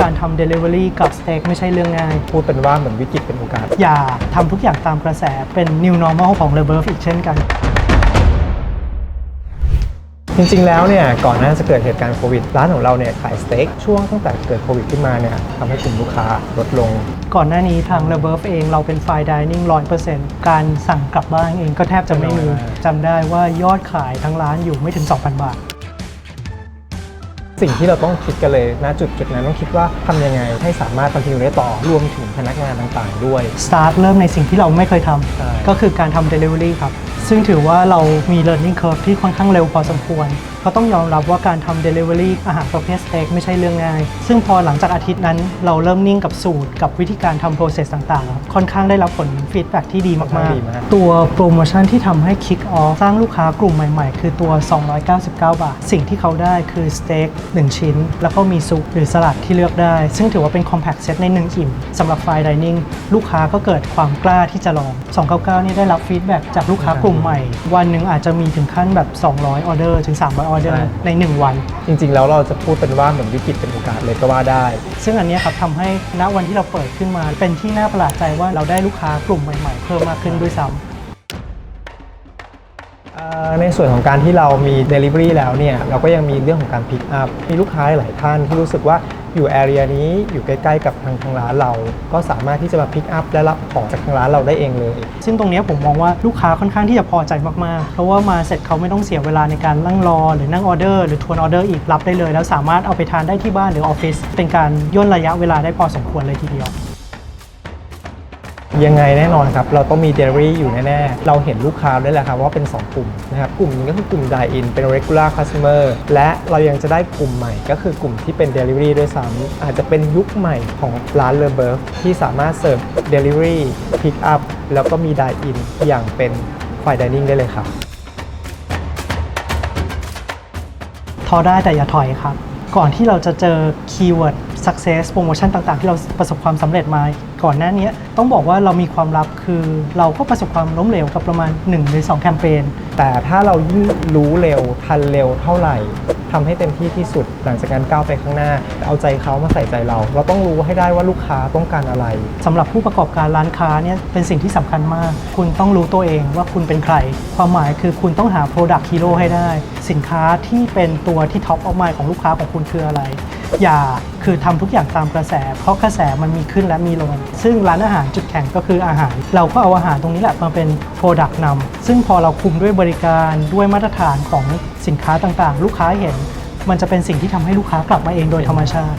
การทำ Delivery กับสเต็กไม่ใช่เรื่องง่าย พูดเป็นว่าเหมือนวิกฤตเป็นโอกาส อย่าทำทุกอย่างตามกระแสเป็น New Normal ของ r e b i r t h อีกเช่นกัน จริงๆ แล้วเนี่ย ก่อนหน้าจะเกิดเหตุการณ์โควิด ร้านของเราเนี่ยขายสเต็กช่วงตั้งแต่เกิดโควิดขึ้นมาเนี่ยทำให้กลุ่มลูกค้าลดลง ก่อนหน้านี้ทาง r e b i r t h เองเราเป็น Fine Dining 100%การสั่งกลับบ้านเองก็แทบจะไม่มีน้อยมากจำได้ว่ายอดขายทั้งร้านอยู่ไม่ถึง 2,000 บาท สิ่งที่เราต้องคิดกันเลยณจุดจุดนั้นต้องคิดว่าทำยังไงให้สามารถ continue ได้ต่อรวมถึงพนักงานต่างๆ ด้วย Start เริ่มในสิ่งที่เราไม่เคยทใช่ำก็คือการทำ Delivery ครับ ซึ่งถือว่าเรามี learning curve ที่ค่อนข้างเร็วพอสมควรก็ต้องยอมรับว่าการทำ Delivery อาหารประเภทสเต็กไม่ใช่เรื่องง่าย ซึ่งพอหลังจากอาทิตย์นั้น เราเริ่มนิ่งกับสูตรกับวิธีการทำ process ต่างๆครับค่อนข้างได้รับผล feedback ที่ดีค่อนข้ามางดีมากๆ ตัวโปรโมชั่นที่ทำให้ kick off สร้างลูกค้ากลุ่มใหม่ๆ คือตัว 299 บาท สิ่งที่เขาได้คือสเต็ก1 ชิ้น แล้วก็มีซุปหรือสลัดที่เลือกได้ ซึ่งถือว่าเป็น compact set ในหนึ่งอิ่มสำหรับ fine dining ลูกค้าก็เกิดความกล้าที่จะลอง 299 นี่ได้รับ feedback จากลูกค้ากลุ่มใหม่ วันหนึ่งอาจจะมีถึงขั้นแบบ 200 ออเดอร์ถึง 300ออเดอร์ใน 1 วัน จริง ๆ แล้วเราจะพูดเป็นว่าเหมือนวิกฤตเป็นโอกาสเลยก็ว่าได้ ซึ่งอันเนี้ยครับทำให้ณวันที่เราเปิดขึ้นมา เป็นที่น่าประหลาดใจว่าเราได้ลูกค้ากลุ่มใหม่ๆ เพิ่มมากขึ้นด้วยซ้ำเอ่อในส่วนของการที่เรามี Delivery แล้วเนี่ย เราก็ยังมีเรื่องของการ Pick up มีลูกค้าหลายท่านที่รู้สึกว่า อยู่แอเรียนี้อยู่ใกล้ๆกับทางทางร้านเรา ก็สามารถที่จะมาพิกอัพและรับของจากทางร้านเราได้เองเลย ซึ่งตรงนี้ผมมองว่าลูกค้าค่อนข้างที่จะพอใจมากๆ เพราะว่ามาเสร็จเขาไม่ต้องเสียเวลาในการนั่งรอ หรือนั่งออเดอร์หรือทวนออเดอร์อีกรับได้เลย แล้วสามารถเอาไปทานได้ที่บ้านหรือออฟฟิศเป็นการย่นระยะเวลาได้พอสมควรเลยทีเดียว ยังไงแน่นอนครับ เราต้องมี Delivery อยู่แน่ๆ เราเห็นลูกค้าด้วยแหละครับว่าเป็น 2 กลุ่มนะครับ กลุ่มหนึงก็คือกลุ่ม Dine In เป็น regular customer และเรายังจะได้กลุ่มใหม่ก็คือกลุ่มที่เป็น Delivery ด้วยซ้ำอาจจะเป็นยุคใหม่ของร้าน Le b e u f ที่สามารถเสิร์ฟ Delivery Pick up แล้วก็มี Dine In อย่างเป็น Fine Dining ได้เลยครับท้อได้แต่อย่าถอยครับ ก่อนที่เราจะเจอคีย์เวิร์ด success โปรโมชั่นต่างๆ ที่เราประสบความสำเร็จมา ก่อนหน้านี้ต้องบอกว่าเรามีความลับคือเราก็ประสบความล้มเหลวกับประมาณ 1 หรือ 2 แคมเปญ แต่ถ้าเรายิ่งรู้เร็วทันเร็วเท่าไหร่ทำให้เต็มที่ที่สุด หลังจากการก้าวไปข้างหน้า เอาใจเขามาใส่ใจเรา เราต้องรู้ให้ได้ว่าลูกค้าต้องการอะไร สำหรับผู้ประกอบการร้านค้าเนี่ยเป็นสิ่งที่สำคัญมาก คุณต้องรู้ตัวเองว่าคุณเป็นใคร ความหมายคือคุณต้องหา Product Hero ให้ได้ สินค้าที่เป็นตัวที่ Top of Mind ของลูกค้าของคุณคืออะไร อย่าคือทำทุกอย่างตามกระแส เพราะกระแสมันมีขึ้นและมีลง ซึ่งร้านอาหารจุดแข็งก็คืออาหาร เราก็เอาอาหารตรงนี้แหละมาเป็นโปรดักต์นำซึ่งพอเราคุมด้วยบริการด้วยมาตรฐานของสินค้าต่างๆ ลูกค้าเห็น มันจะเป็นสิ่งที่ทำให้ลูกค้ากลับมาเองโดยธรรมชาติ